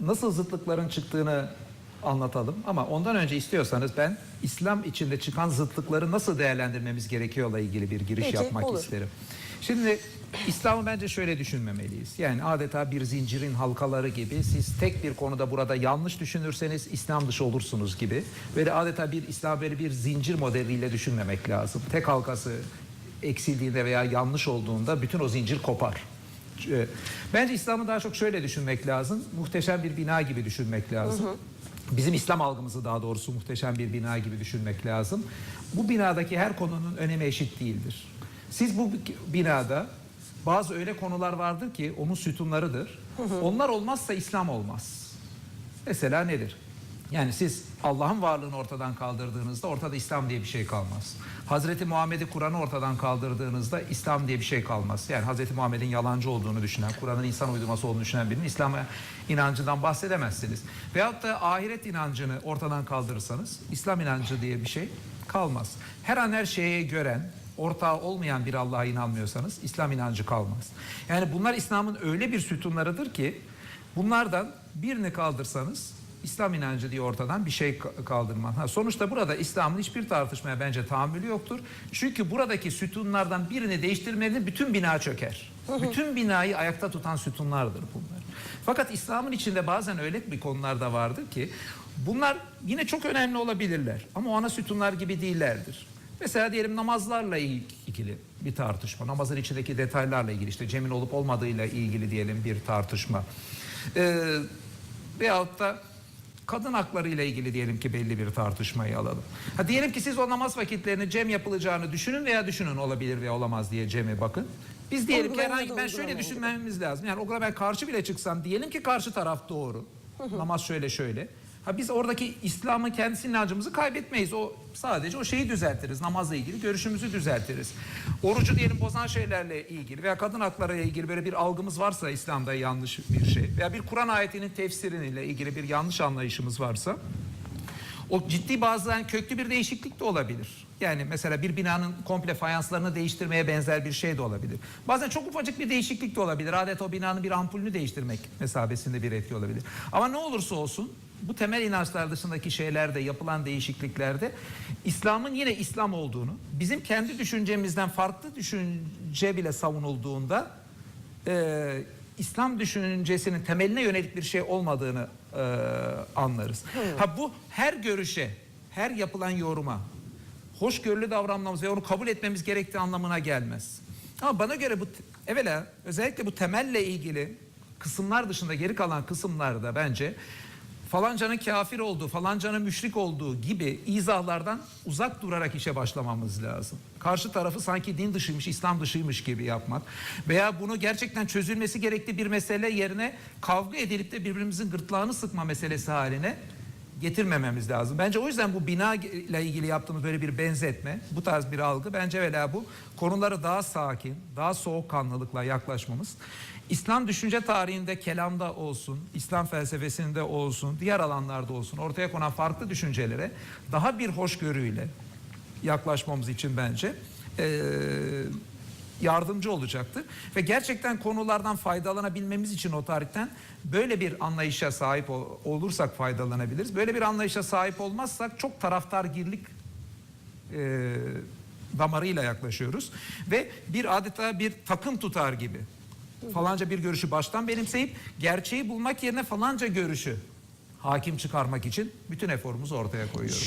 nasıl zıtlıkların çıktığını anlatalım ama ondan önce istiyorsanız ben İslam içinde çıkan zıtlıkları nasıl değerlendirmemiz gerekiyorla ilgili bir giriş Peki, yapmak olur. isterim. Şimdi İslam'ı bence şöyle düşünmemeliyiz. Yani adeta bir zincirin halkaları gibi siz tek bir konuda burada yanlış düşünürseniz İslam dışı olursunuz gibi. Böyle adeta bir İslam böyle bir zincir modeliyle düşünmemek lazım. Tek halkası eksildiğinde veya yanlış olduğunda bütün o zincir kopar. Ee, Bence İslam'ı daha çok şöyle düşünmek lazım. Muhteşem bir bina gibi düşünmek lazım. Bizim İslam algımızı daha doğrusu muhteşem bir bina gibi düşünmek lazım. Bu binadaki her konunun önemi eşit değildir. Siz bu binada bazı öyle konular vardır ki onun sütunlarıdır. Onlar olmazsa İslam olmaz. Mesela nedir? Yani siz Allah'ın varlığını ortadan kaldırdığınızda ortada İslam diye bir şey kalmaz. Hazreti Muhammed'i Kur'an'ı ortadan kaldırdığınızda İslam diye bir şey kalmaz. Yani Hazreti Muhammed'in yalancı olduğunu düşünen, Kur'an'ın insan uydurması olduğunu düşünen birinin İslam'a inancından bahsedemezsiniz. Veyahut da ahiret inancını ortadan kaldırırsanız İslam inancı diye bir şey kalmaz. Her an her şeye gören, ortağı olmayan bir Allah'a inanmıyorsanız İslam inancı kalmaz. Yani bunlar İslam'ın öyle bir sütunlarıdır ki bunlardan birini kaldırsanız İslam inancı diye ortadan bir şey ka- kaldırman. Ha, sonuçta burada İslam'ın hiçbir tartışmaya bence tahammülü yoktur. Çünkü buradaki sütunlardan birini değiştirmenin bütün bina çöker. bütün binayı ayakta tutan sütunlardır bunlar. Fakat İslam'ın içinde bazen öyle bir konular da vardır ki bunlar yine çok önemli olabilirler. Ama o ana sütunlar gibi değillerdir. Mesela diyelim namazlarla ilgili bir tartışma. Namazın içindeki detaylarla ilgili işte cemin olup olmadığıyla ilgili diyelim bir tartışma. Ee, veyahut da kadın hakları ile ilgili diyelim ki belli bir tartışmayı alalım. Ha diyelim ki siz o namaz vakitlerini cem yapılacağını düşünün veya düşünün olabilir veya olamaz diye ceme bakın. Biz diyelim ki herhangi ben şöyle düşünmemiz lazım. Yani o kadar ben karşı bile çıksam diyelim ki karşı taraf doğru. Namaz şöyle şöyle. Ha biz oradaki İslam'ın kendisi inancımızı kaybetmeyiz. O sadece o şeyi düzeltiriz. Namazla ilgili görüşümüzü düzeltiriz. Orucu diyelim bozan şeylerle ilgili veya kadın hakları ile ilgili böyle bir algımız varsa İslam'da yanlış bir şey veya bir Kur'an ayetinin tefsiriyle ilgili bir yanlış anlayışımız varsa o ciddi bazen köklü bir değişiklik de olabilir. Yani mesela bir binanın komple fayanslarını değiştirmeye benzer bir şey de olabilir. Bazen çok ufacık bir değişiklik de olabilir. Adet o binanın bir ampulünü değiştirmek mesabesinde bir etki olabilir. Ama ne olursa olsun bu temel inançlar dışındaki şeylerde yapılan değişikliklerde İslam'ın yine İslam olduğunu, bizim kendi düşüncemizden farklı düşünce bile savunulduğunda e, İslam düşüncesinin temeline yönelik bir şey olmadığını e, anlarız. Ha bu her görüşe, her yapılan yoruma hoşgörülü davranmamız ve onu kabul etmemiz gerektiği anlamına gelmez. Ama bana göre bu evvela özellikle bu temelle ilgili kısımlar dışında geri kalan kısımlarda bence falancanın kafir olduğu, falancanın müşrik olduğu gibi izahlardan uzak durarak işe başlamamız lazım. Karşı tarafı sanki din dışıymış, İslam dışıymış gibi yapmak veya bunu gerçekten çözülmesi gerektiği bir mesele yerine kavga edilip de birbirimizin gırtlağını sıkma meselesi haline getirmememiz lazım. Bence o yüzden bu bina ile ilgili yaptığımız böyle bir benzetme, bu tarz bir algı bence evvela bu konuları daha sakin, daha soğukkanlılıkla yaklaşmamız. İslam düşünce tarihinde kelamda olsun, İslam felsefesinde olsun, diğer alanlarda olsun ortaya konan farklı düşüncelere daha bir hoşgörüyle yaklaşmamız için bence eee, yardımcı olacaktır. Ve gerçekten konulardan faydalanabilmemiz için o tarihten böyle bir anlayışa sahip ol- olursak faydalanabiliriz. Böyle bir anlayışa sahip olmazsak çok taraftargirlik e, damarıyla yaklaşıyoruz. Ve bir adeta bir takım tutar gibi falanca bir görüşü baştan benimseyip gerçeği bulmak yerine falanca görüşü hakim çıkarmak için bütün eforumuzu ortaya koyuyoruz.